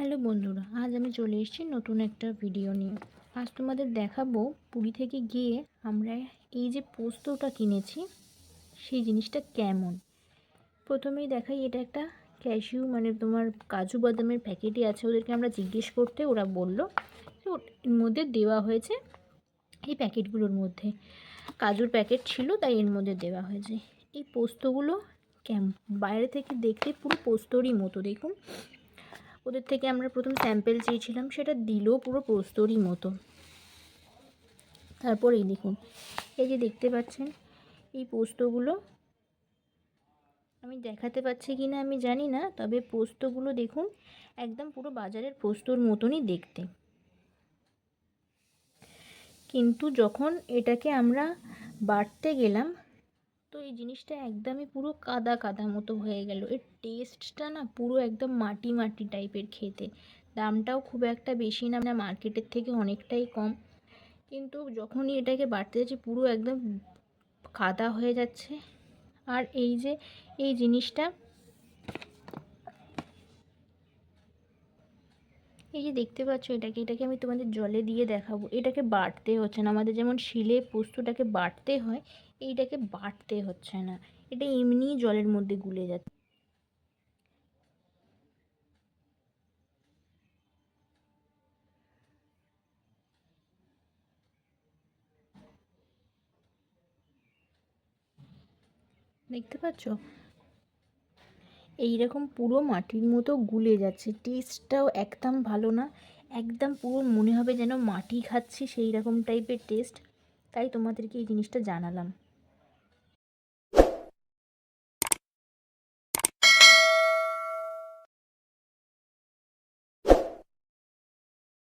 Hello বন্ধুরা, আজ আমি চলে এসেছি নতুন একটা ভিডিও নিয়ে। আজ তোমাদের দেখাবো পুরী থেকে গিয়ে আমরা এই যে পোস্তটা কিনেছি, সেই জিনিসটা কেমন? প্রথমেই দেখাই, এটা একটা ক্যাশিউ মানে তোমার কাজু বাদামের প্যাকেটই আছে ওদেরকে আমরা জিজ্ঞেস করতে ওরা বলল। ওর মধ্যে দেওয়া হয়েছে এই প্যাকেটগুলোর মধ্যে। কাজুর প্যাকেট ছিল, তাই এর মধ্যে দেওয়া হয়েছে। এই পোস্তগুলো কেম, বাইরে থেকে দেখতে পুরো পোস্তরই মতো, দেখুন। ওদের থেকে আমরা প্রথম স্যাম্পেল চেয়েছিলাম, সেটা দিলো পুরো পোস্তরই মতো। তারপর এই দেখুন, এই যে দেখতে পাচ্ছেন, এই পোস্তগুলো আমি দেখাতে পাচ্ছি কি না আমি জানি না, তবে পোস্তগুলো দেখুন, একদম পুরো বাজারের পোস্তর মতনই দেখতে। কিন্তু যখন এটাকে আমরা বাড়তে গেলাম তো এই জিনিসটা একদমই পুরো কাদা কাদা মতো হয়ে গেল। এর টেস্টটা না পুরো একদম মাটি মাটি টাইপের খেতে। দামটাও খুব একটা বেশি না না মার্কেটের থেকে অনেকটাই কম। কিন্তু যখনই এটাকে বাড়তে যাচ্ছি, পুরো একদম কাদা হয়ে যাচ্ছে। আর এই যে, এই জিনিসটা, এই যে দেখতে পাচ্ছ এটাকে এটাকে আমি তোমাদের জলে দিয়ে দেখাবো। এটাকে বাটতে হচ্ছে না। আমাদের যেমন শিলে পোস্তটাকে বাটতে হয় এইটাকে বাটতে হচ্ছে না। এটা এমনিই জলের মধ্যে গুলে যাচ্ছে। দেখতে পাচ্ছ? এইরকম পুরো মাটির মতো গুলে যাচ্ছে। টেস্টটাও একদম ভালো না। একদম পুরো মনে হবে যেন মাটি খাচ্ছি সেই রকম টাইপের টেস্ট তাই তোমাদেরকে এই জিনিসটা জানালাম।